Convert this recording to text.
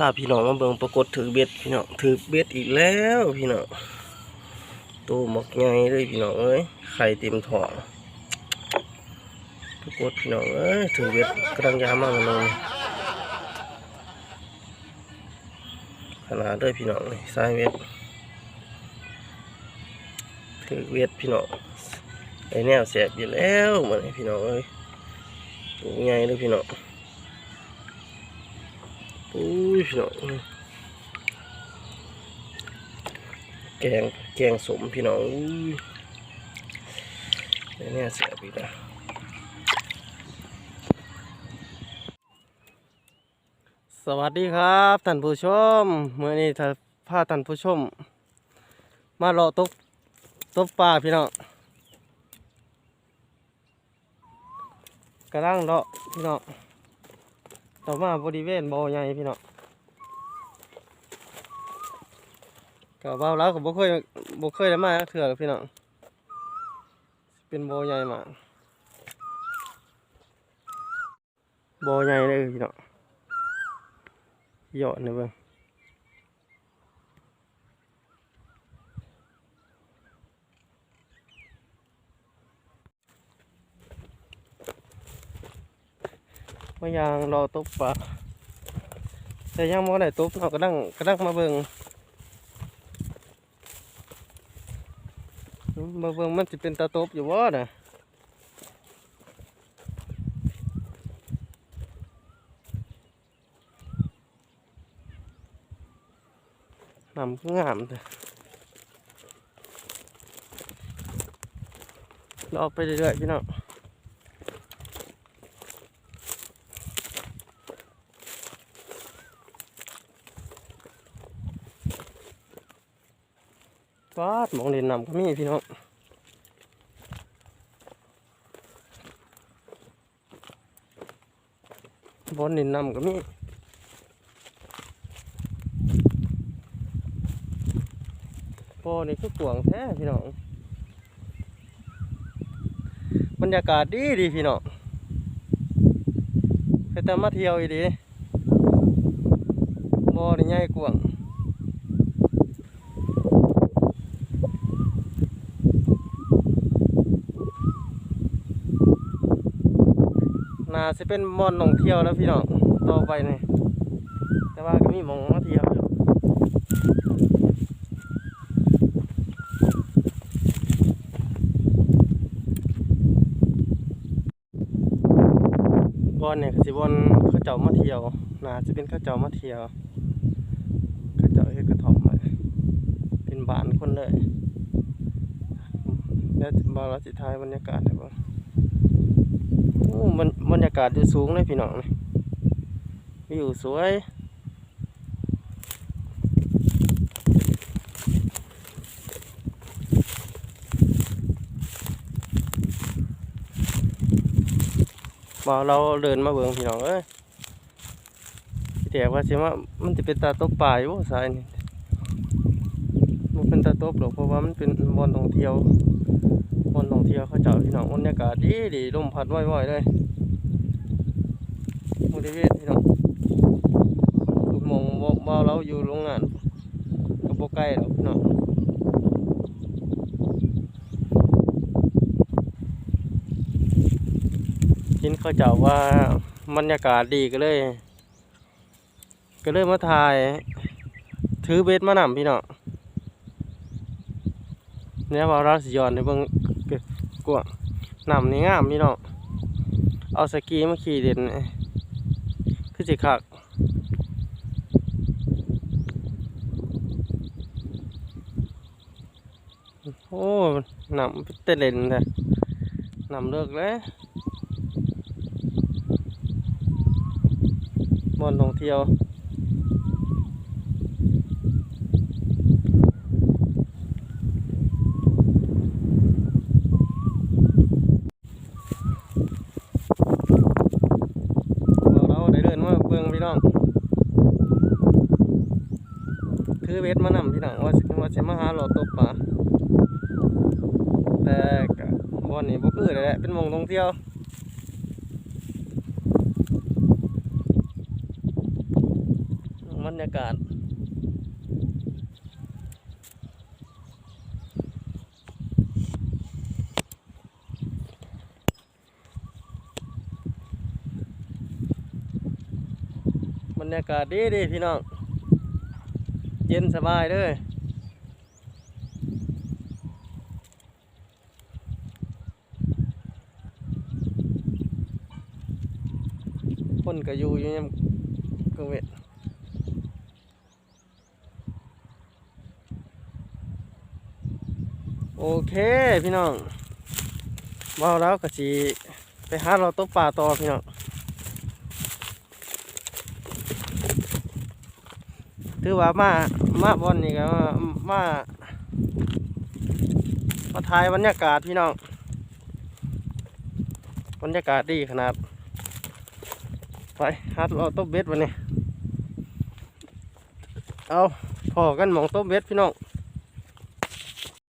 พาพี่น้องมาเบิ่งปรากฏถือเบ็ดพี่น้องถือเบ็ดอีกแล้วพี่น้องตัวหมกใหญ่เลยพี่น้องเอ้ยไข่เต็มท้องปรากฏพี่น้องเอ้ยถือเบ็ดกำลังยามากเลยขนาดเลยพี่น้องเลยสายเบ็ดถือเบ็ดพี่น้องไอแนวแสบอยู่แล้วเหมือนพี่น้องเอ้ยตัวใหญ่เลยพี่น้อง อุ้ยพี่น้องแกงแกงสมพี่น้องอุ้ยเนี่ยเสียบีนะสวัสดีครับท่านผู้ชมเมื่อนี้ถ้าพาท่านผู้ชม มาเลาะตกตกปลาพี่น้องกระด้างเลาะพี่น้อง ต่อมาบริเวณบ่อใหญ่พี่น้องกับบ่าวแล้วกับบ่เคยบ่เคยได้มากเถื่อหรอกพี่น้องเป็นบ่อใหญ่มากบ่อใหญ่เลยพี่น้องยอดเลยเบิ่ง มายางรอตบปลาแต่ยังบ่ได้ตบเราก็ดังก็ดังมาเบิ่งมาเบิ่งมันสิเป็นตาตบอยู่บ่น่ะน้ำงามเด้อรอไปเรื่อยๆพี่น้อง ฟาดหมองเล่นน้ำก็มีพี่น้องบอลเล่นน้ำก็มีพอนี่คือกวางแท้พี่น้องบรรยากาศดีดีพี่น้องไปต่มาเที่ยวอีดีบ่อนี่ใหญ่กวาง น่าจะเป็นมอนท่องเที่ยวแล้วพี่น้องต่อไปนี่แต่ว่าก็มีมองมาเที่ยวอยู่บอนเนี่ยสิบอนเขาเจ้ามาเที่ยวน่าจะเป็นเขาเจ้ามาเที่ยวเขาเจ้าเฮ็ดกระท่อมไว้เป็นบ้านคนเลยแล้วบาราสิทายบรรยากาศได้บ่โอ้ มันบรรยากาศดูสูงเลยพี่น้องนี่วิวสวยบอเราเดินมาเบิ่งพี่น้องเอ้ยพี่แต่ว่าสิว่ามันจะเป็นตาตบป่าอยู่สายนี่มันเป็นตาตบหรอกเพราะว่ามันเป็นบอนท่องเที่ยว บอนท่องเที่ยวเขาเจ้าพี่น้องบรรยากาศดีดีลมพัดว่อยๆเลยบริเวณพี่น้องคุณมองว่าเราอยู่โรงงานก็บ่ใกล้หรอกพี่น้องกินเขาเจ้าว่าบรรยากาศดีก็เลย ก็เลยมาถ่าย ถือเบ็ดมานำพี่น้องเนี่ยว่าเราสิย้อนในเบิ่ง กวางน้ำนี่งามพี่น้องเอาสกีมาขี่เด่นคือสิคักโอ้น้ำเตเล่นเลยน้ำเลิกแล้วบอนท่องเที่ยว เราได้เดินมาเบิ่งพี่น้อง คื อเวทมานำพี่น้องว่าว่าสิมาหาหลอดตบปลาแต่บ่อนนี่บ่คือเลยแหละเป็นมองท่องเที่ยวบรรยากาศบรรยากาศดีดีพี่น้อง เย็นสบายเลยคนก็อยู่อยู่ยามกลางเวทโอเคพี่น้องเมาแล้วก็สิไปหาเราตบป่าต่อพี่น้อง ถือว่ามามาบอนนี่ก็มามามาถ่ายบรรยากาศพี่น้องบรรยากาศดีขนาด ไปฮัดเราต้มเบ็ดวันนี้เอาพอกันมองต้มเบ็ดพี่น้อง